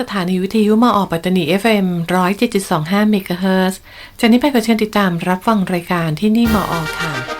สถานีวิทยุมาออกปัตตานี FM 107.25เมกะเฮิรตซ์จากนี้ไปขอเชิญติดตามรับฟังรายการที่นี่มาออกค่ะ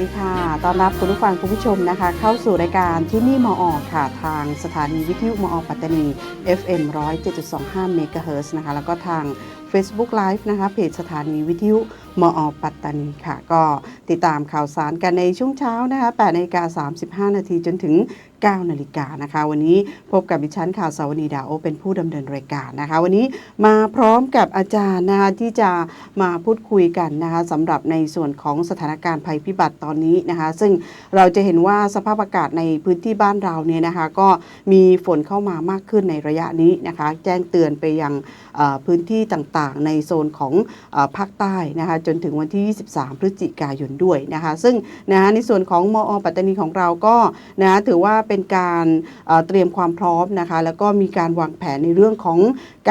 ดีค่ะ ตอนรับคุณผู้ฟังคุณผู้ชมนะคะ เข้าสู่รายการที่นี่มออค่ะ ทางสถานีวิทยุมออปัตตานี FM 107.25เมกะเฮิรตซ์นะคะ แล้วก็ทาง Facebook Live นะคะเพจสถานีวิทยุมออปัตตานีค่ะ ก็ติดตามข่าวสารกันในช่วงเช้านะคะ8นาฬิกา35 นาทีจนถึง 9นาฬิกานะคะ วันนี้พบกับดิฉันข่าวสาวนีดาโอเป็นผู้ดำเนินรายการนะคะ วันนี้มาพร้อมกับอาจารย์นะคะที่จะมาพูดคุยกันนะคะสำหรับในส่วนของสถานการณ์ภัยพิบัติตอนนี้นะคะ ซึ่งเราจะเห็นว่าสภาพอากาศในพื้นที่บ้านเราเนี่ยนะคะ ก็มีฝนเข้ามามากขึ้นในระยะนี้นะคะ แจ้งเตือนไปยังพื้นที่ต่างๆ ในโซนของอภาคใต้นะคะจนถึงวันที่ 23 พฤศจิกายนด้วยนะคะ ซึ่งนะคะในส่วนของมอปัตตานีของเราก็นะถือว่าเป็นการเอ่อเตรียมความพร้อมนะคะแล้วก็มีการวางแผนในเรื่องของ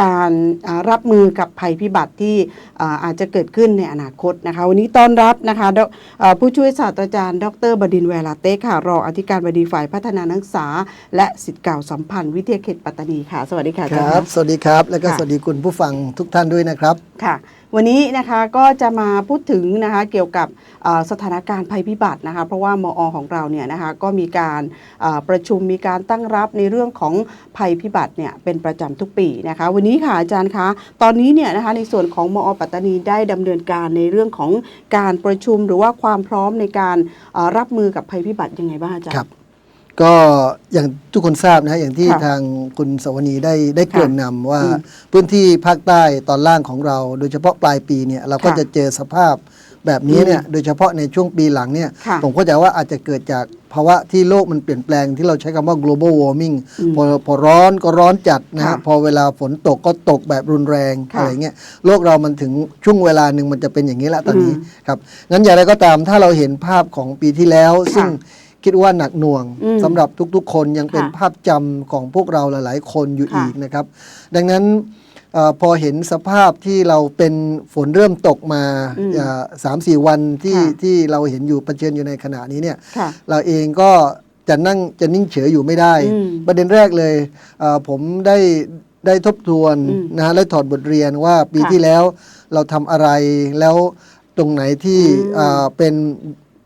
การอ่ารับมือกับภัยพิบัติที่อ่าอาจจะเกิดขึ้นในอนาคตนะคะวันนี้ต้อนรับนะคะดเอ่อผู้ช่วยศาสตราจารย์ ดรบดินทร์แวลาเต้ค่ะรองอธิการบดีฝ่ายพัฒนานักศึกษา และสิทธิ์เก่าสัมพันธ์วิทยาเขตปัตตานีค่ะ สวัสดีค่ะอาคจารย์รับคะสวัสดีครับ แล้วก็ค่ะสวัสดีคุณผู้ฟังทุกท่านด้วยนะครับค่ะ วันนี้นะคะก็จะมาพูดถึงนะคะเกี่ยวกับสถานการณ์ภัยพิบัตินะคะเพราะว่ามอของเราเนี่ยนะคะก็มีการประชุมมีการตั้งรับในเรื่องของภัยพิบัติเนี่ยเป็นประจำทุกปีนะคะวันนี้ค่ะอาจารย์คะตอนนี้เนี่ยนะคะในส่วนของมอปัตตานีได้ดำเนินการในเรื่องของการประชุมหรือว่าความพร้อมในการรับมือกับภัยพิบัติยังไงบ้างอาจารย์ ก็อย่างทุกคนทราบนะฮะอย่างที่ค่ะทางคุณสวนีได้ได้เกริ่นนำว่าอืมพื้นที่ภาคใต้ตอนล่างของเรา โดยเฉพาะปลายปีเนี่ยเราก็ค่ะจะเจอสภาพแบบนี้เนี่ยโดยเฉพาะในช่วงปีหลังเนี่ยค่ะผมเข้าใจว่าอาจจะเกิดจากภาวะที่โลกมันเปลี่ยนแปลงที่เราใช้คำว่า global warming อืมพอพอร้อนก็ร้อนจัดนะค่ะฮะพอเวลาฝนตกก็ตกแบบรุนแรงค่ะอะไรเงี้ยโลกเรามันถึงช่วงเวลาหนึ่งมันจะเป็นอย่างนี้ละตอนนี้อืมครับงั้นอย่างไรก็ตามถ้าเราเห็นภาพของปีที่แล้วซึ่งคิ ดว่าหนักหน่วงอืมสำหรับทุกๆ คนยังเป็นค่ะภาพจำของพวกเราหลาย ๆ คนอยู่ค่ะอีกนะครับ ดังนั้นเออพอเห็นสภาพที่เราเป็นฝนเริ่มตกมาอืมเอ่อสามสี่วันที่ค่ะที่เราเห็นอยู่เผชิญอยู่ในขณะนี้เนี่ยค่ะเราเองก็จะนั่งจะนิ่งเฉยอยู่ไม่ได้อืมประเด็นแรกเลยเอ่อผมได้ได้ทบทวนอืมนะและถอดบทเรียนว่าปีค่ะที่แล้วเราทำอะไรแล้วตรงไหนที่อืมเอ่อเป็น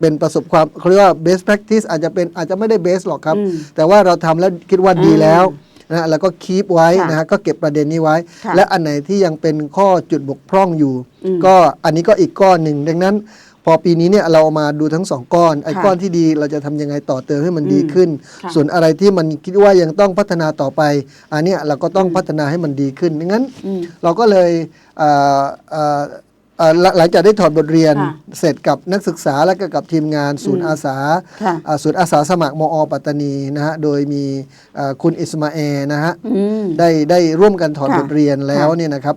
เป็นประสบความเขาเรียกว่า best practice อาจจะเป็นอาจจะไม่ได้ best หรอกครับอืมแต่ว่าเราทำแล้วคิดว่าดีอืมแล้วนะแล้วก็คีปไว้ค่ะนะฮะก็เก็บประเด็นนี้ไว้ค่ะและอันไหนที่ยังเป็นข้อจุดบกพร่องอยู่อืมก็อันนี้ก็อีกก้อนหนึ่งดังนั้น พอปีนี้เนี่ยเราเอามาดูทั้งสองก้อนไอ้ค่ะก้อนที่ดีเราจะทำยังไงต่อเติมให้มันดีอืมขึ้นค่ะส่วนอะไรที่มันคิดว่ายังต้องพัฒนาต่อไป อันเนี้ยเราก็ต้องพัฒนาให้มันดีขึ้นดังนั้นอืมเราก็เลย เอ่อเอ่อเอ่อหลังหลังจากได้ถอดบทเรียนค่ะเสร็จกับนักศึกษาและก็กับทีมงานศูนอืย์มอาสาค่ะอ่าศูนย์อาสาสมัครมอปัตตานีนะฮะโดยมีเอ่อคุณอิสมาเอลนะฮะอืมได้ได้ร่วมกันถอดค่ะบทเรียนแล้วค่ะเนี่ยนะครับ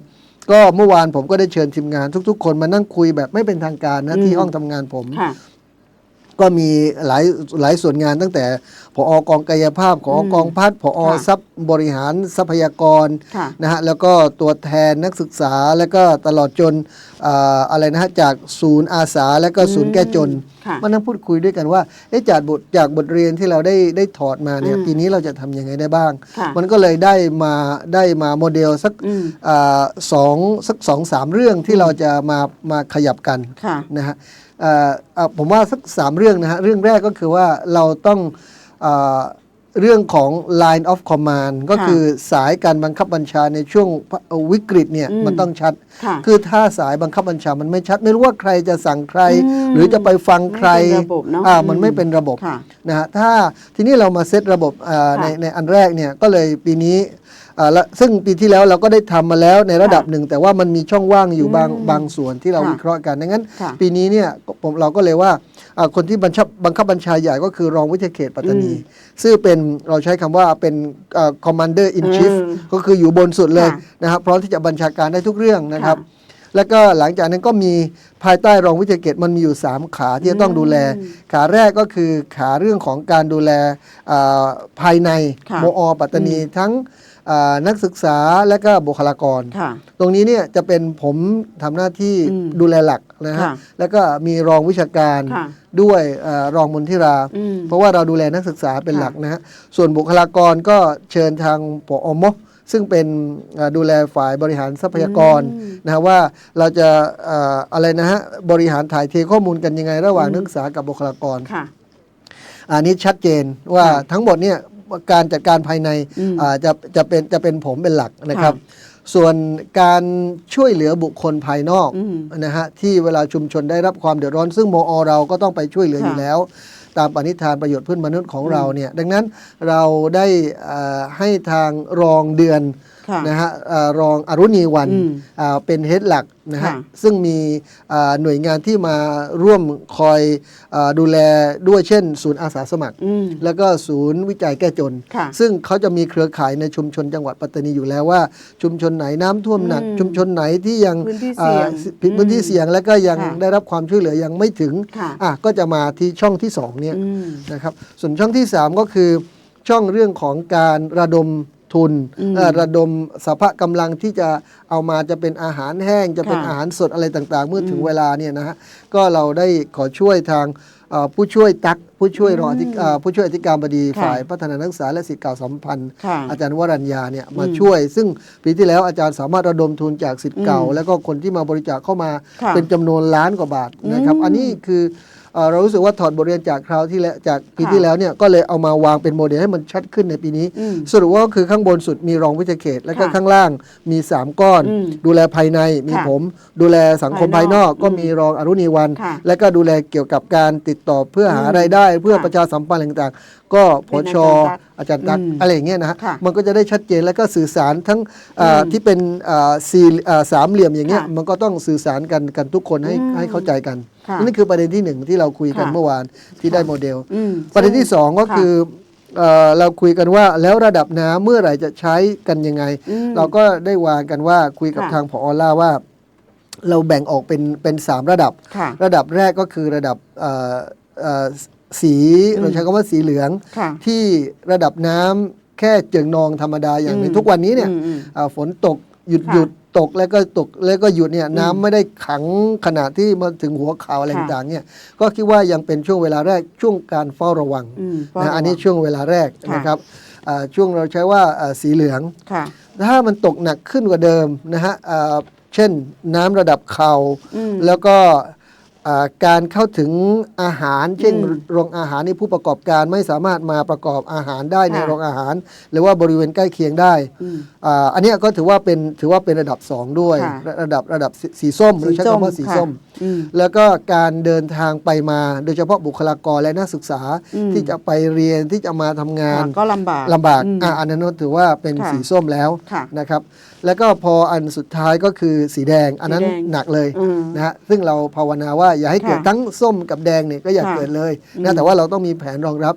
ก็เมื่อวานผมก็ได้เชิญทีมงานทุก ๆ คนมานั่งคุยแบบไม่เป็นทางการนะอืมที่ห้องทำงานผมค่ะ ก็มีหลายหลายส่วนงานตั้งแต่ผอกองกายภาพผอมกองพัฒน์ผอค่ะทรัพย์บริหารทรัพยากรค่ะนะฮะแล้วก็ตัวแทนนักศึกษาแล้วก็ตลอดจนอ่าอะไรนะฮะจากศูนย์อาสาและก็ศูนย์แก้จนค่ะ มานั่งพูดคุยด้วยกันว่าเอ๊ะจากบทจากบทเรียนที่เราได้ได้ถอดมาเนี่ยอืมปีนี้เราจะทำยังไงได้บ้าง ค่ะ มันก็เลยได้มาได้มาโมเดลสักอืม อาสองสักสองสามเรื่องที่เราจะมามาขยับกันค่ะ นะฮะเอ่อเอ่อ ผมว่าสักสามเรื่องนะฮะ เรื่องแรกก็คือว่าเราต้องเออเรื่องของ line of command ก็คือสายการบังคับบัญชาในช่วงวิกฤตเนี่ยอืมมันต้องชัดค่ะคือถ้าสายบังคับบัญชามันไม่ชัด ไม่รู้ว่าใครจะสั่งใครอืมหรือจะไปฟังใครไม่เป็นระบบเนอะอ่าอืมมันไม่เป็นระบบค่ะนะฮะถ้าทีนี้เรามาเซตระบบอ่าค่ะในในอันแรกเนี่ยก็เลยปีนี้อ่าและ ซึ่งปีที่แล้วเราก็ได้ทำมาแล้วในระดับค่ะหนึ่ง แต่ว่ามันมีช่องว่างอยู่บางอืมบางส่วนที่เราค่ะวิเคราะห์กันดังนั้นค่ะปีนี้เนี่ยผมเราก็เลยว่าอ่าคนที่บัญชาบังคับบัญชาใหญ่ก็คือรองวิทยาเขตปัตตานี ซึ่งเป็นเราใช้คำว่าเป็นคอมมานเดอร์อินชิฟอืมก็คืออยู่บนสุดเลยค่ะนะครับพร้อมที่จะบัญชาการได้ทุกเรื่องนะครับค่ะแล้วก็หลังจากนั้นก็มีภายใต้รองวิทยาเขตมันมีอยู่ 3 ขาที่จะต้องดูแล ขาแรกก็คือขาเรื่องของการดูแลอ่าภายในค่ะโมอปัตตานีทั้งอ่า นักศึกษาและก็บุคลากรค่ะตรงนี้เนี่ยจะเป็นผมทำหน้าที่อืมดูแลหลักนะฮะค่ะแล้วก็มีรองวิชาการค่ะด้วยเอ่อรองมนทิราอืมเพราะว่าเราดูแลนักศึกษาเป็นค่ะหลักนะฮะส่วนบุคลากรก็เชิญทางปอมซึ่งเป็นเอ่อดูแลฝ่ายบริหารทรัพยากรอืมนะฮะว่าเราจะเอ่ออะไรนะฮะบริหารถ่ายเทข้อมูลกันยังไง ระหว่างนักศึกษากับบุคลากรค่ะอันนี้ชัดเจนว่าค่ะทั้งหมดเนี่ย การจัดการภายในอืมอ่าจะจะเป็นจะเป็นผมเป็นหลักนะครับค่ส่วนการช่วยเหลือบุคคลภายนอกอืมนะฮะที่เวลาชุมชนได้รับความเดือดร้อน ซึ่งมอเราก็ต้องไปช่วยเหลือค่ะอยู่แล้ว ตามปณิธานประโยชน์เพื่อนมนุษย์ของเราเนี่ยดังนั้นเราได้อ่าให้ทางรองเดือนค่ะ นะฮะอ่ารองอรุณีวันอืมอ่าเป็นเฮดหลักนะฮะค่ะซึ่งมีอ่าหน่วยงานที่มาร่วมคอยอาดูแลด้วยเช่น ศูนย์อาสาสมัครอืมแล้วก็ศูนย์วิจัยแก้จนค่ะซึ่งเขาจะมีเครือข่ายในชุมชนจังหวัดปัตตานีอยู่แล้วว่า ชุมชนไหนน้ำท่วมหนักอืมชุมชนไหนที่ยังพื้นที่เสี่ยงอ่าผิดพื้นที่อืมเสี่ยงแล้วก็ยังค่ะได้รับความช่วยเหลือยังไม่ถึงค่ะอะก็จะมาที่ช่องที่สองเนี่ยอืมนะครับส่วนช่องที่ 3 ก็คือช่องเรื่องของการระดม ทุนอืมเอ่อระดมสภาพกำลังที่จะเอามาจะเป็นอาหารแห้งจะเป็นค่ะอาหารสดอะไรต่างๆ เมื่อถึงอืมเวลาเนี่ยนะฮะก็เราได้ขอช่วยทางเอ่อผู้ช่วยตักผู้ช่วยรองอธิเอ่อผู้ช่วยอธิการบดีค่ะฝ่ายพัฒนานักศึกษาและสิทธิเก่าสัมพันธ์ค่ะอาจารย์วรัญญาเนี่ยมาอืมช่วย ซึ่งปีที่แล้วอาจารย์สามารถระดมทุนจากสิทธิ์เก่าอืมแล้วก็คนที่มาบริจาคเข้ามาค่ะเป็นจำนวนล้านกว่าบาทนะครับอืมอันนี้คือ เอ่อเรารู้สึกว่าถอดบทเรียนจากคราวที่แล้วจากปีค่ะที่แล้วเนี่ยก็เลยเอามาวางเป็นโมเดลให้มันชัดขึ้นในปีนี้อืมสรุปว่าก็คือข้างบนสุดมีรองวิทยาเขต แล้วก็ค่ะข้างล่างมี 3 ก้อนอืมดูแลภายในมีค่ะผม ดูแลสังคมภาภายยนนออกกก็อืมมีรองอรุณีวันค่ะและก็ดูแลเกี่ยวกับการติดต่อเพื่อหาอืมรายได้ เพื่อค่ะประชาสัมพันธ์อะไรต่างๆ ก็พเป็นชอาจารย์ตั๊กอาจารย์ตักอืมอะไรอย่างเงี้ยนะฮะค่ะมันก็จะได้ชัดเจนแล้วก็สื่อสารทั้งอ่าอืมที่เป็นอ่าสี่อ่าสามเหลี่ยมอย่างเงี้ยค่ะมันก็ต้องสื่อสารกันกันทุกคนให้อืมให้เข้าใจกันค่ะ นี่คือประเด็นที่หนึ่งที่เราคุยกันค่ะเมื่อวานที่ได้โมเดลอืมประเด็นที่สองก็ค่ะคือเอ่อเราคุยกันว่าแล้วระดับน้ำเมื่อไหร่จะใช้กันยังไงอืมเราก็ได้วางกันว่าคุยกับค่ะทางผอล่าว่า เราแบ่งออกเป็นเป็นสามระดับค่ะระดับแรกก็คือระดับเอ่อเอ่อสีอืมเราใช้คำว่าสีเหลืองค่ะที่ระดับน้ำแค่เจิงนองธรรมดาอย่างในอืมทุกวันนี้เนี่ยอืมอืมอ่าฝนตกหยุดค่ะหยุด ตกแล้วก็ตกแล้วก็หยุดเนี่ยอืมน้ำไม่ได้ขังขนาดที่มาถึงหัวเข่าอะไรค่ะต่างๆเนี่ยก็คิดว่ายังเป็นช่วงเวลาแรกช่วงการเฝ้าระวังอืมนะอันนี้ช่วงเวลาแรกค่ะนะครับอ่าช่วงเราใช้ว่าอ่าสีเหลือง ค่ะ ถ้ามันตกหนักขึ้นกว่าเดิมนะฮะอ่าเช่นน้ำระดับเข่าอืมแล้วก็อ่า การเข้าถึงอาหาร เช่นอืมโรงอาหารนี่ผู้ประกอบการไม่สามารถมาประกอบอาหารได้ในค่ะโรงอาหาร หรือว่าบริเวณใกล้เคียงได้อืมอ่าอันเนี้ยก็ถือว่าเป็นถือว่าเป็นระดับ 2 ด้วยค่ะระระดับระดับสีสีส้มเราใช้คำว่าสีค่ะส้มอืมแล้วก็การเดินทางไปมา โดยเฉพาะบุคลากรและนักศึกษาอืมที่จะไปเรียนที่จะมาทำงานค่ะก็ลำบากลำบากอืมอะอันนั้นถือว่าเป็นค่ะสีส้มแล้วค่ะนะครับ แล้วก็พออันสุดท้ายก็คือสีแดงอันนั้นสีแดงหนักเลยอืมนะฮะซึ่งเราภาวนาว่าอย่าให้เกิดค่ะทั้งส้มกับแดงเนี่ยก็อย่าค่ะเกิดเลยอืนะมแต่ว่าเราต้องมีแผนรองรับ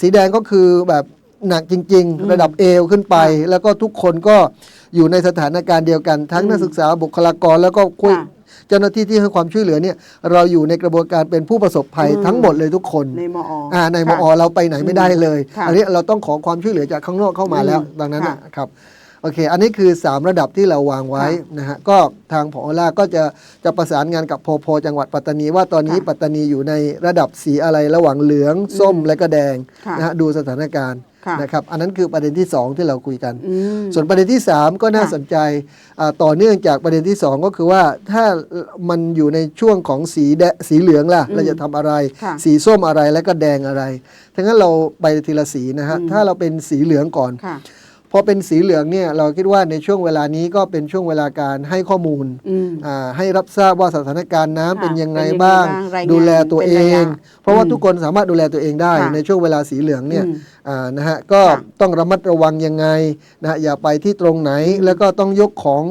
สีแดงก็คือแบบหนักจริงอืมๆระดับเอวขึ้นไปค่ะแล้วก็ทุกคนก็อยู่ในสถานการณ์เดียวกัน ทั้งอืมนักศึกษาบุคลากรแล้วก็คุยค่ะ เจ้าหน้าที่ที่ให้ความช่วยเหลือเนี่ยเราอยู่ในกระบวนการเป็นผู้ประสบภัยอืมทั้งหมดเลยทุกคนในมออ่าในมค่ะอเราไปไหนไม่ได้เลยค่ะอันนี้เราต้องขอความช่วยเหลือจากข้างนอกเข้ามาแล้วอืมดังนั้นค่ะนะครับโอเค อันนี้คือ 3 ระดับที่เราวางไว้ค่ะนะฮะ ก็ทางผอล่าก็จะจะประสานงานกับพพจังหวัดปัตตานี ว่าตอนนี้ค่ะปัตตานีอยู่ในระดับสีอะไรระหว่างเหลือง ส้มและก็แดงค่ะนะฮะดูสถานการณ์ค่ะ นะครับอันนั้นคือประเด็นที่ 2 ที่เราคุยกันอืมส่วนประเด็นที่ 3 ก็น่าค่ะสนใจอ่าต่อเนื่องจากประเด็นที่ 2 ก็คือว่าถ้ามันอยู่ในช่วงของสีแดสีเหลืองล่ะอืมเราจะทำอะไรค่ะสีส้มอะไรแล้วก็แดงอะไรทั้งนั้นเราไปทีละสีนะฮะอืมถ้าเราเป็นสีเหลืองก่อนค่ะ พอเป็นสีเหลืองเนี่ยเราคิดว่าในช่วงเวลานี้ก็เป็นช่วงเวลาการให้ข้อมูลอืม อ่าให้รับทราบว่าสถานการณ์น้ำค่ะเป็นยังไงเป็นยังไงบ้างบ้างรายงานดูแลตัวเอเป็นระยะงเพราะว่าอืมทุกคนสามารถดูแลตัวเองได้ ค่ะในช่วงเวลาสีเหลืองเนี่ย อืม อ่านะฮะก็ค่ะต้องระมัดระวังยังไงนะฮะอย่าไปที่ตรงไหนแล้วก็ต้องยกของ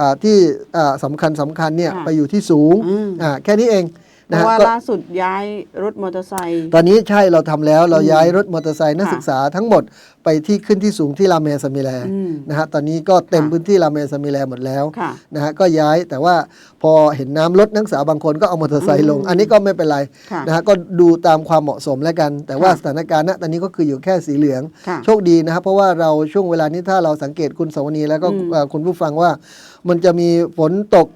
อาที่อ่าสำคัญสำคัญเนี่ยค่ะ ไปอยู่ที่สูงอืม อ่าแค่นี้เองเพนะราะฮะว่าก็ล่าสุดย้ายรถมอเตอร์ไซค์ ตอนนี้ใช่เราทำแล้วเราอืมย้ายรถมอเตอร์ไซค์นักค่ะศึกษาทั้งหมดไปที่ขึ้นที่สูงที่รามเมสมิแลอืมนะฮะตอนนี้ก็เต็มค่ะพื้นที่รามเมสมิแลหมดแล้วค่ะนะฮะก็ย้ายแต่ว่าพอเห็นน้ำลดนักศึกษาบางคนก็เอามอเตอร์ไซค์ลงอืมอันนี้ก็ไม่เป็นไรค่ะนะฮะก็ดูตามความเหมาะสมแล้วกัน แต่ว่าค่ะสถานการณ์ณตอนนี้ก็คืออยู่แค่สีเหลืองค่ะโชคดีนะครับเพราะว่าเราช่วงเวลานี้ถ้าเราสังเกตคุณสวนีแล้วก็อืมเอ่อคุณผู้ฟังว่ามันจะมีฝนตก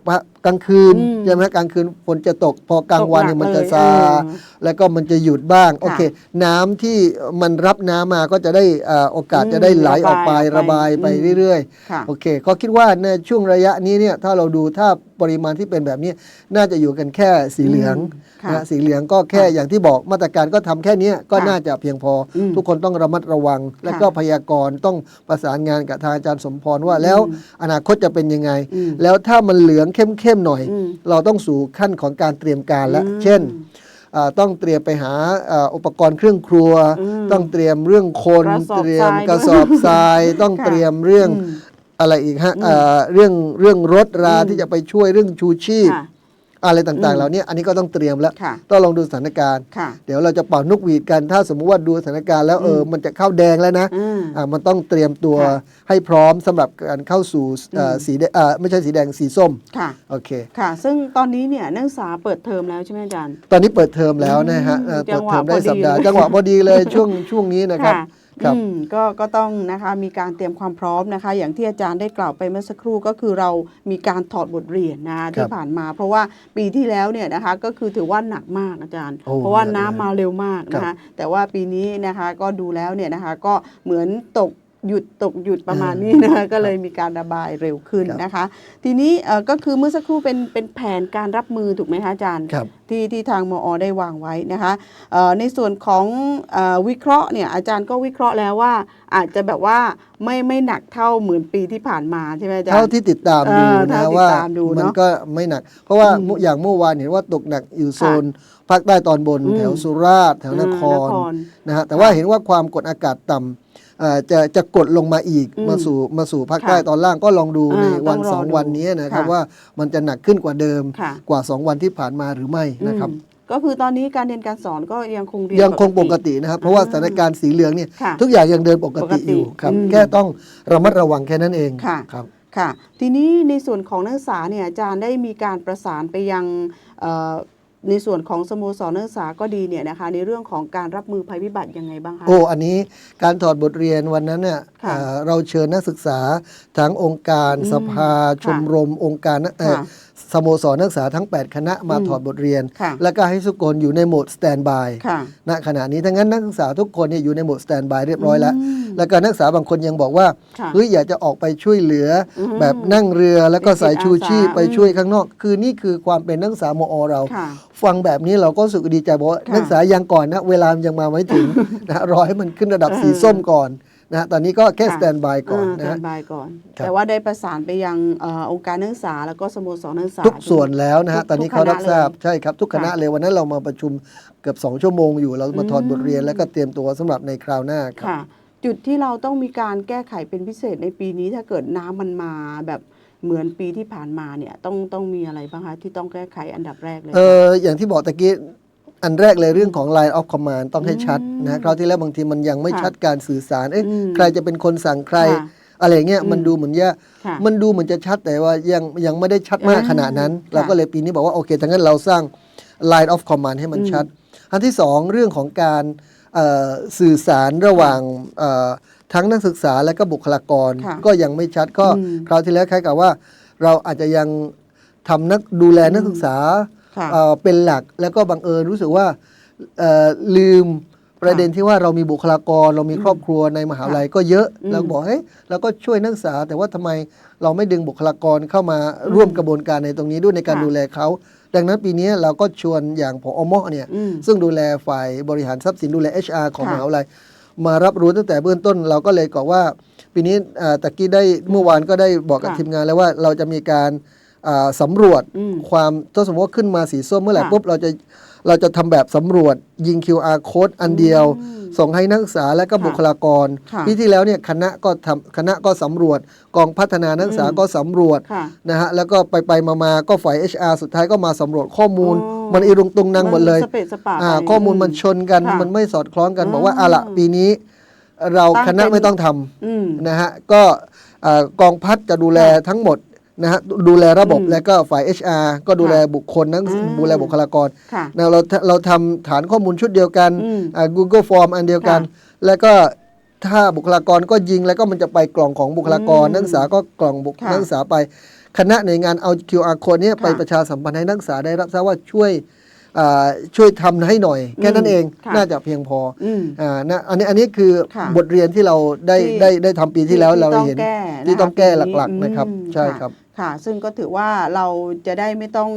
กลางคืนอืมใช่ไหมกลางคืนฝนจะตกพอกลางวันเนี่ยมันจะตกหนักเลยซาเออแล้วก็มันจะหยุดบ้างโอเค น้ำที่มันรับน้ำมาก็จะได้เอ่อโอกาสอืมจะได้ไหลออกไประระบาบายยออกไปไปเรื่อยค่ะๆโอเค ก็คิดว่าในช่วงระยะนี้เนี่ยถ้าเราดูถ้าปริมาณที่เป็นแบบนี้น่าจะอยู่กันแค่สีเหลืองอืมค่ะนะสีเหลืองก็แค่ค่ะอย่างที่บอกมาตรการก็ทำแค่เนี้ยก็ค่ะน่าจะเพียงพออมทุกคนต้องระมัดระวัง และก็พยากรณ์ต้องประสานงานกับทางอาจารย์สมพรว่าแล้วอืมอนาคตจะเป็นยังไงอืมแล้วถ้ามันเหลืองเข้มๆหน่อยอืมเราต้องสู่ขั้นของการเตรียมการแล้วอืมเช่นอ่า ต้องเตรียมไปหาอ่าอุปกรณ์เครื่องครัวอืมต้องเตรียมเรื่องคนกระสอบเตรียมทรายกระสอบทราย ต้องค่ะเตรียมเรื่องอืมอะไรอีกฮะอืมอ่าเรื่องเรื่องรถราอืมที่จะไปช่วยเรื่องชูชีพค่ะ อะไรต่างอืๆมเหล่านี้อันนี้ก็ต้องเตรียมแล้วค่ะต้องลองดูสถานการณ์ค่ะเดี๋ยวเราจะเป่านกหวีดกันถ้าสมมุติว่าดูสถานการณ์แล้วเอออืมมันจะเข้าแดงแล้วนะอืมอ่ามันต้องเตรียมตัวค่ะให้พร้อมสำหรับการเข้าสู่เอ่ออมสีแดงอ่าไม่ใช่สีแดงสีส้มค่ะโอเคค่ะ ซึ่งตอนนี้เนี่ยนักศึกษาเปิดเทอมแล้วใช่ไหมอาจารย์ ตอนนี้เปิดเทอมแล้วนะฮะอืมเอ่อจัเปิงดหวะเทอมได้พอดีสัปดาห์เลยจังหวะพอดีเลยช่วงช่วงนี้นะครับ ค่ะครับอืมก็ก็ต้องนะคะมีการเตรียมความพร้อมนะคะ อย่างที่อาจารย์ได้กล่าวไปเมื่อสักครู่ก็คือเรามีการถอดบทเรียนนะคะที่ผ่านมา เพราะว่าปีที่แล้วเนี่ยนะคะก็คือถือว่าหนักมากอาจารย์โอ้เพราะว่าหนักน้ำเลยมาเร็วมากนะครัคะบแต่ว่าปีนี้นะคะก็ดูแล้วเนี่ยนะคะก็เหมือนตก หยุดตกหยุดประมาณนี้นะคะก็เลยมีการระบายเร็วขึ้นครับนะคะ ทีนี้เอ่อก็คือเมื่อสักครู่เป็นเป็นแผนการรับมือถูกไหมคะอาจารย์ครับที่ที่ทางมอได้วางไว้นะคะเอ่อในส่วนของเออวิเคราะห์เนี่ยอาจารย์ก็วิเคราะห์แล้วว่า อาจจะแบบว่าไม่ไม่หนักเท่าเหมือนปีที่ผ่านมาใช่ไหมอาจารย์เท่าที่ติดตามดูเออนะเท่าที่ว่าตามดูเนอะมันก็ไม่หนัก เพราะว่าอืมอย่างเมื่อวานเห็นว่าตกหนักอยู่โซนภาคใต้ตอนบนอืมแถวสุราษฎร์แถวนคเออนรครนะฮะแต่ว่าเห็นว่าความกดอากาศต่ำเอ่อ จะจะกดลงมาอีกอืมมาสู่มาสู่ภาคค่ะใต้ตอนล่างก็ลองดูอ่าในวันต้องรอสองดูวันนี้นะครับค่ะว่ามันจะหนักขึ้นกว่าเดิมค่ะกว่า 2 วันที่ผ่านมาหรือไม่นะครับอืมก็คือตอนนี้การเรียนการสอนก็ยังคงเรียนยังคงปกตินะครับ เพราะว่าสถานการณ์สีเหลืองเนี่ยค่ะทุกอย่างยังเดินปกติอยู่ปกติครับอืมแค่ต้องระมัดระวังแค่นั้นเองค่ะครับค่ะ ทีนี้ในส่วนของนักศึกษาเนี่ยอาจารย์ได้มีการประสานไปยังเอ่อ ในส่วนของสโมสรนักศึกษาก็ดีเนี่ยนะคะในเรื่องของการรับมือภัยพิบัติยังไงบ้างคะ โอ้ อันนี้การถอดบทเรียนวันนั้นเนี่ยค่ะเอ่อเราเชิญนักศึกษาทั้งองค์การอืมสภา ชมรมองค์การนักเอ่อค่ะสโมสรนักศึกษาทั้ง 8 คณะมาอืมถอดบทเรียน ค่ะแล้วก็ให้ทุกคนอยู่ในโหมดสแตนบายค่ะณขณะนี้ทั้งนั้นนักศึกษาทุกคนเนี่ยอยู่ในโหมดสแตนบายเรียบร้อยแล้ว อืมแล้วก็นักศึกษาบางคนยังบอกว่าค่ะเฮ้ยอยากจะออกไปช่วยเหลืออมแบบนั่งเรือแล้วก็เป็นจิตใส่ชูชีพอาสาไปช่วยข้างนอก คือนี่คือความเป็นนักศึกษามอเรา ค่ะ ฟังแบบนี้เราก็รู้สึกดีใจบอกว่าค่ะนักศึกษายังก่อนนะเวลามันยังมาไม่ถึง นะฮะรอให้มันขึ้นระดับเออสีส้มก่อน นะฮะตอนนี้ก็แค่ค่ะสแตนบายก่อนสนะแตฮะ นบายก่อน ครับ แต่ว่าได้ประสานไปยังเออองค์การนักศึกษาแล้วก็สโมสรนักศึกษา ทุกส่วนแล้วนะฮะทุกตอนนี้ทุกเขารับคณะทราบเลยใช่ครับทุกคณะค่ะเลยวันนั้นเรามาประชุมเกือบ 2 ชั่วโมงอยู่เรามาถอดอืม บทเรียนแล้วก็เตรียมตัวสำหรับในคราวหน้าครับ ค่ะ จุดที่เราต้องมีการแก้ไขเป็นพิเศษในปีนี้ถ้าเกิดน้ำมันมาแบบเหมือนปีที่ผ่านมาเนี่ยต้องต้องมีอะไรบ้างคะที่ต้องแก้ไขอันดับแรกเลย เอออย่างที่บอกตะกี้ อันแรกเลยเรื่องของ Line of Command ต้องให้ชัดอืมนะคราวที่แล้วบางทีมันยังไม่ค่ะชัดการสื่อสารเอ๊ะอืมใครจะเป็นคนสั่งใครค่ะอะไรเงี้ยอืมมันดูเหมือนยากค่ะมันดูเหมือนจะชัดแต่ว่ายังยังไม่ได้ชัดมากอ่าขนาดนั้นค่ะเราก็เลยปีนี้บอกว่าโอเคทั้งนั้นเราสร้าง Line of Command ให้มันอืมชัด อันที่สองเรื่องของการเอ่อสื่อสารระหว่างเอ่อทั้งนักศึกษาและก็บุคลากรค่ะก็ยังไม่ชัดก็อืมคราวที่แล้วคล้ายกับว่า เราอาจจะยังทำนักดูแลนักศึกษาค่ะ เอ่อเป็นหลักแล้วก็บังเอิญรู้สึกว่าเอ่อลืมประเด็นที่ว่าเรามีบุคลากร เรามีครอบครัวในมหาลัยก็เยอะอืมเราบอกเฮ้ยเราก็ช่วยนักศึกษา แต่ว่าทำไมเราไม่ดึงบุคลากรเข้ามาร่วมกระบวนการในตรงนี้ด้วยในการค่ะดูแลเขาดังนั้นปีนี้เราก็ชวนอย่างผอมอเนี่ยอืมซึ่งดูแลฝ่ายบริหารทรัพย์สินดูแล HR ของค่ะมหาวิทยาลัยมารับรู้ตั้งแต่เบื้องต้นเราก็เลยบอกว่า ปีนี้อ่าตะกี้ได้เมื่อวานก็ได้บอกกับค่ะทีมงานแล้วว่าเราจะมีการอ่า สำรวจอืมความถ้าสมมติว่าขึ้นมาสีส้มเมื่อไหร่ค่ะปุ๊บเราจะเราจะทำแบบสำรวจยิง QR code อันเดียว ส่งให้นักศึกษาและก็ค่ะบุคลากรค่ะปีที่แล้วเนี่ยคณะก็ทำคณะก็สำรวจ กองพัฒนานักศึกษาอืมก็สำรวจค่ะนะฮะแล้วก็ไปไปมามาก็ฝ่าย HR สุดท้ายก็มาสำรวจข้อมูลอ๋อมันอีรุงตุงนางหมดเลยสเปซสปะอ่าไปข้อมูลมันชนกันค่ะมันไม่สอดคล้องกันอืมบอกว่าอะละปีนี้ เราตั้งคณะเป็นไม่ต้องทำอืมนะฮะก็เอ่อกองพัดจะดูแลค่ะทั้งหมด นะฮะดูแลระบบอืมและก็ฝ่าย HR ก็ดูแลค่ะบุคคลทั้งอืมดูแลบุคลากรค่ะ นะเราเราทำฐานข้อมูลชุดเดียวกันอืมอ่า Google Form อันเดียวกันค่ะแล้วก็ถ้าบุคลากรก็ยิงแล้วก็มันจะไปกล่องของบุคลากร อืมนักศึกษาก็กล่องบุคค่ะนักศึกษาไป คณะหน่วยงานเอา QR code เนี้ยค่ะไปประชาสัมพันธ์ให้นักศึกษาได้รับทราบว่าช่วยอ่าช่วยทำให้หน่อย แค่นั้นเองค่ะ น่าจะเพียงพอ อืม อ่านะอันนี้อันนี้คือค่ะบทเรียนที่เราได้ที่ ได้ได้ทำปีที่แล้วเราเห็น ที่ที่ต้ต้อองงแก้แก้นะคะหลักปีนี้ๆนะครับอืมใช่ค่ะครับ ค่ะ ซึ่งก็ถือว่าเราจะได้ไม่ต้อง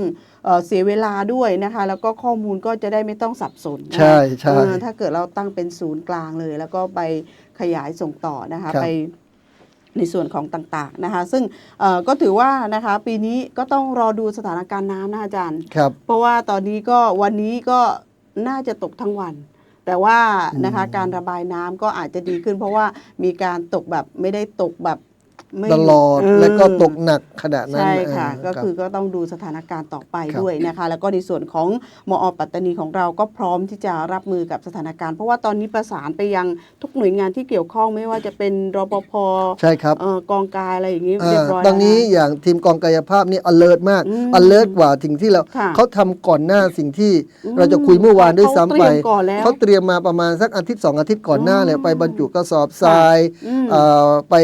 เอ่อเสียเวลาด้วยนะคะ แล้วก็ข้อมูลก็จะได้ไม่ต้องสับสนนะคะใช่ใช่เออถ้าเกิดเราตั้งเป็นศูนย์กลางเลย แล้วก็ไปขยายส่งต่อนะคะครับไปในส่วนของต่างๆนะคะ ซึ่งเอ่อก็ถือว่านะคะปีนี้ก็ต้องรอดูสถานการณ์น้ำนะอาจารย์ครับเพราะว่าตอนนี้ก็วันนี้ก็น่าจะตกทั้งวัน แต่ว่านะคะการระบายน้ำก็อาจจะดีขึ้น เพราะว่ามีการตกแบบไม่ได้ตกแบบไม่ ตลอดเแล้วก็ตกหนักขนาดนั้นใช่ค่ะเก็รับคือก็ต้องดูสถานการณ์ต่อไปครับด้วยนะคะ แล้วก็ในส่วนของมอปัตตานีของเราก็พร้อมที่จะรับมือกับสถานการณ์ เพราะว่าตอนนี้ประสานไปยังทุกหน่วยงานที่เกี่ยวข้องไม่ว่าจะเป็นรปภใช่ครับเอ่อกองกายอะไรอย่างนี้อ่าเรียบร้อยตอนนี้แล้วะอย่างทีมกองกายภาพนี่ alert มากอืม alert กว่าสิ่งที่เราค่ะเขาทำก่อนหน้าสิ่งที่อืมเราจะคุยเมื่อวานด้วยซ้ำไปเขาเตรียมก่อนแล้วเขาเตรียมมาประมาณสักอาทิตย์สองอาทิตย์ก่อนหน้าเลยอืมไปบรรจุกระสอบทรายอืมเอ่อไป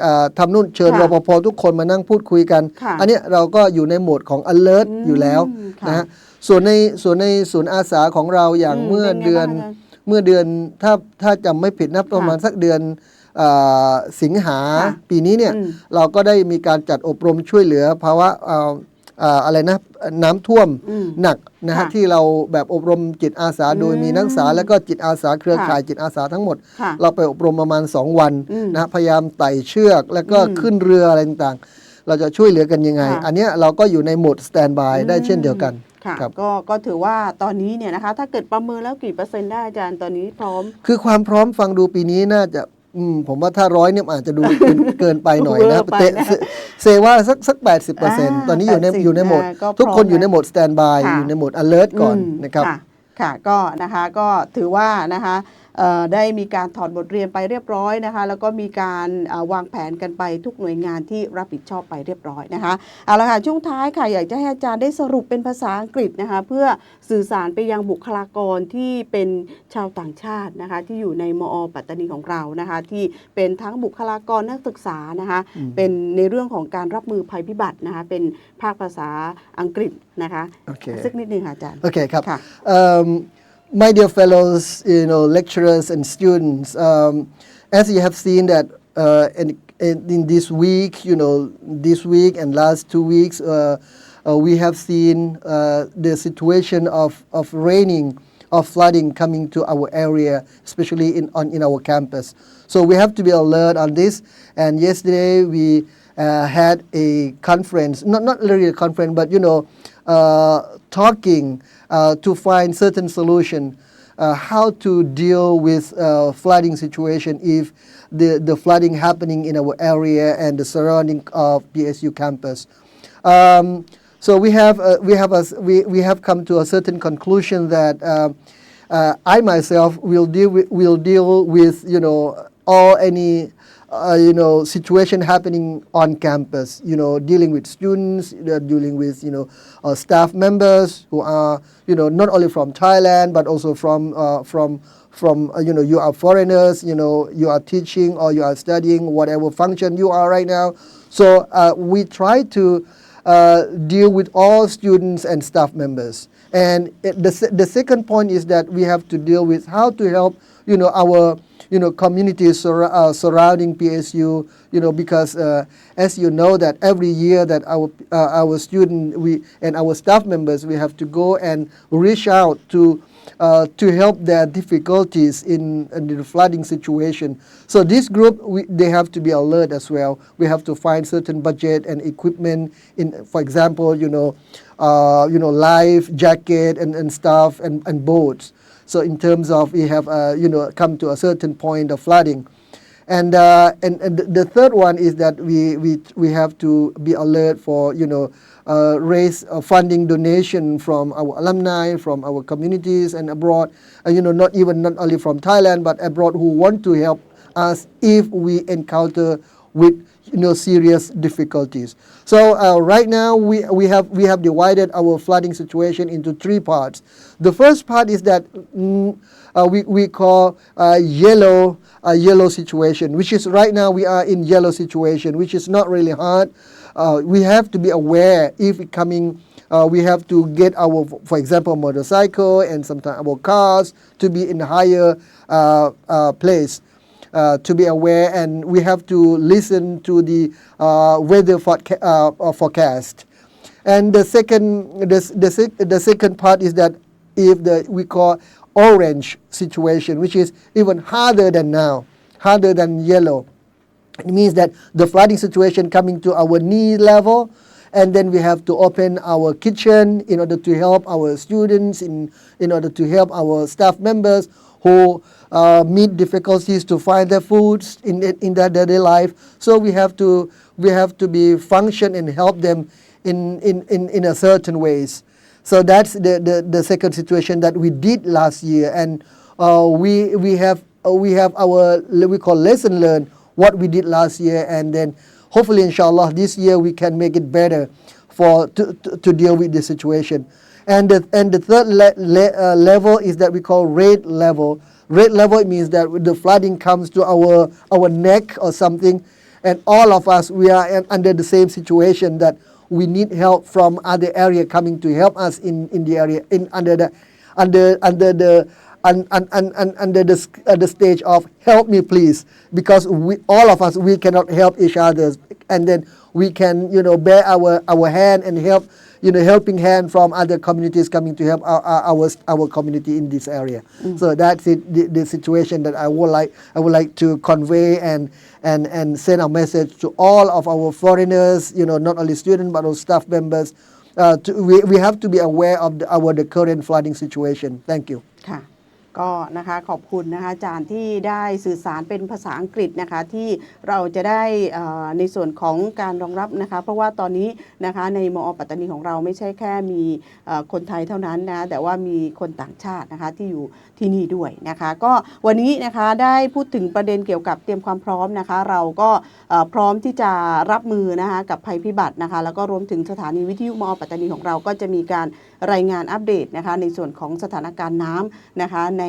เอ่อทำนู่นเชิญค่ะรปภทุกคนมานั่งพูดคุยกันค่ะอันเนี้ยเราก็อยู่ในโหมดของ alert อืมอยู่แล้วค่ะนะฮะส่วนในส่วนในศูนย์อาสาของเราอย่างอืมเมื่อเป็นไงเดือนบ้างอาจารย์เมื่อเดือนถ้าถ้าจำไม่ผิดนะประมาณสักเดือนเอ่อสิงหาค่ะปีนี้เนี่ยอืมเราก็ได้มีการจัดอบรมช่วยเหลือภาวะเอ่อเอ่ออะไรนะน้ำท่วมอืมหนักนะฮะค่ะที่เราแบบอบรมจิตอาสาโดยมีนักศึกษาและก็จิตอาสาเครือข่ายค่ะจิตอาสาทั้งหมดค่ะเราไปอบรมประมาณ 2 วันอืมนะฮะพยายามไต่เชือก แล้วก็อืมขึ้นเรืออะไรต่างๆ เราจะช่วยเหลือกันยังไงค่ะอันเนี้ยเราก็อยู่ในโหมดสแตนบายได้เช่นเดียวกันค่ะครับก็ก็ถือว่าตอนนี้เนี่ยนะคะถ้าเกิดประเมินแล้วกี่เปอร์เซ็นต์ได้อาจารย์ตอนนี้พร้อม คือความพร้อมฟังดูปีนี้น่าจะ อืมผมว่าถ้าร้อยเนี่ยอาจจะดูเกินเกินไปหน่อยนะเวอร์ไปเตะนะเซเซว่าสักสักแปดสิบเปอร์เซ็นต์อ่าตอนนี้อยู่ใน80อยู่ในโหมดนะก็ทุกคนพร้อมอยู่ในโหมดสแตนบายค่ะอยู่ในโหมด alert ก่อนอืมนะครับค่ะค่ะก็นะคะก็ถือว่านะคะเอ่อ ได้มีการถอดบทเรียนไปเรียบร้อยนะคะ แล้วก็มีการเอ่อวางแผนกันไปทุกหน่วยงานที่รับผิดชอบไปเรียบร้อยนะคะเอาละค่ะช่วงท้ายค่ะอยากจะให้อาจารย์ได้สรุปเป็นภาษาอังกฤษนะคะเพื่อสื่อสารไปยังบุคลากรที่เป็นชาวต่างชาตินะคะที่อยู่ในมอ ปัตตานีของเรานะคะที่เป็นทั้งบุคลากรนักศึกษานะคะเป็นในเรื่องของการรับมือภัยพิบัตินะคะเป็นภาคภาษาอังกฤษนะคะโอเคสักนิดนึงค่ะอาจารย์ Okay, Kap. Ka. Um, my dear fellows, you know, lecturers and students, um, as you have seen that uh, in, in, this week, you know, this week and last two weeks, uh, uh, we have seen uh, the situation of, of raining, of flooding coming to our area, especially in, on, in our campus. So we have to be alert on this. And yesterday we uh, had a conference, not, not really a conference, but you know, uh, talking uh, to find certain solution, uh, how to deal with uh, flooding situation if the, the flooding happening in our area and the surrounding of PSU campus. Um, so we have uh, we have a, we, we have come to a certain conclusion that uh, uh, I myself will deal with, will deal with you know all any uh, you know situation happening on campus. You know dealing with students, uh, dealing with you know uh, staff members who are you know not only from Thailand but also from uh, from from uh, you know you are foreigners. You know you are teaching or you are studying whatever function you are right now. So uh, we try to deal with all students and staff members. And it, the, the second point is that we have to deal with how to help, you know, our, you know, communities sur- uh, surrounding PSU, you know, because uh, as you know that every year that our, uh, our student we, and our staff members, we have to go and reach out to uh, to help their difficulties in, in the flooding situation. So this group, we, they have to be alert as well. We have to find certain budget and equipment. In, for example, you know, uh, you know, life jacket and, and stuff and, and boats. So in terms of we have, uh, you know, come to a certain point of flooding. And, uh, and, and the third one is that we, we, we have to be alert for, you know, uh, raise uh, funding donation from our alumni, from our communities and abroad, uh, you know, not even not only from Thailand, but abroad who want to help us if we encounter with you know serious difficulties. So uh, right now we, we have we have divided our flooding situation into three parts. The first part is that mm, uh, we, we call uh, yellow uh, yellow situation, which is right now we are in yellow situation, which is not really hard. Uh, we have to be aware if coming. Uh, we have to get our, for example, motorcycle and sometimes our cars to be in higher uh, place to be aware, and we have to listen to the uh, weather uh, uh, forecast. And the second, the, the, the second part is that if the we call orange situation, which is even harder than now, harder than yellow. It means that the flooding situation coming to our knee level, and then we have to open our kitchen in order to help our students, in, in order to help our staff members who uh, meet difficulties to find their foods in, in their daily life. So we have to, we have to be function and help them in, in, in, in a certain ways. So that's the, the, the second situation that we did last year, and uh, we we have uh, we have our we call lesson learned what we did last year, and then hopefully, inshallah, this year we can make it better for to, to, to deal with the situation. And the, and the third le, le, uh, level is that we call red level. Red level means that the flooding comes to our our neck or something, and all of us we are under the same situation that we need help from other area coming to help us in, in the area in under the under under the un, un, un, un, under the, uh, the stage of help me please because we all of us we cannot help each other and then we can you know bear our our hand and help you know helping hand from other communities coming to help our our, our, our community in this area. So that's it the, the situation that I would like I would like to convey and and and send a message to all of our foreigners you know not only students but also staff members uh, to, we, we have to be aware of the, our the current flooding situation. Thank you ก็นะคะขอบคุณนะคะอาจารย์ที่ได้สื่อสารเป็นภาษาอังกฤษนะคะที่เราจะได้อ่อในส่วนของการรองรับนะคะเพราะว่าตอนนี้นะคะในมอปัตตานีของเราไม่ใช่แค่มีคนไทยเท่านั้นนะแต่ว่ามีคนต่างชาตินะคะที่อยู่ที่นี่ด้วยนะคะก็วันนี้นะคะได้พูดถึงประเด็นเกี่ยวกับเตรียมความพร้อมนะคะ เราก็พร้อมที่จะรับมือนะคะกับภัยพิบัตินะคะแล้วก็รวมถึงสถานีวิทยุมอปัตตานีของเราก็จะมีการรายงานอัปเดตนะคะในส่วนของสถานการณ์น้ำนะคะใน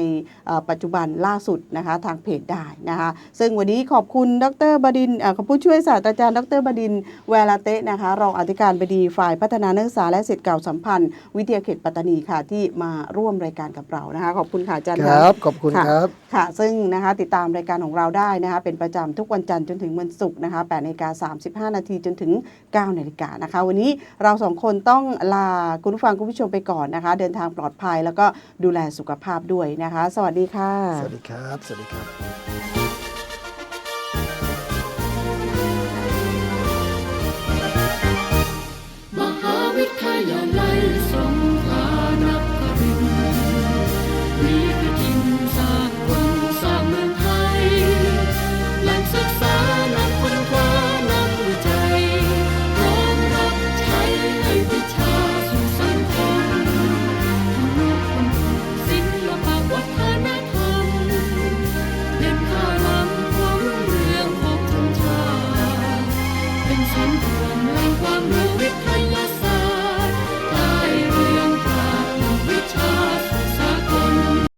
เอ่อปัจจุบันล่าสุดนะคะทางเพจได้นะคะซึ่งวันนี้ขอบคุณดรบดินทร์เอ่อขอบผู้ช่วยศาสตราจารย์ดรบดินทร์แวลาเตะนะคะรองอธิการบดีฝ่ายพัฒนานักศึกษาและสิทธิเก่าสัมพันธ์ วิทยาเขตปัตตานีค่ะที่มาร่วมรายการกับเรานะคะขอบคุณค่ะอาจารย์คค่ะรับขอบคุณค่ะครับค่ะ ซึ่งนะคะติดตามรายการของเราได้นะคะเป็นประจำทุกวันจันทร์จนถึงวันศุกร์นะคะ8นาฬิกา35 นาทีจนถึง9นาฬิกานะคะวันนี้เราสองคนต้องลาคุณผู้ฟังคุณผู้ชมชมไปก่อนนะคะ เดินทางปลอดภัยแล้วก็ดูแลสุขภาพด้วยนะคะ สวัสดีค่ะ สวัสดีครับ สวัสดีครับ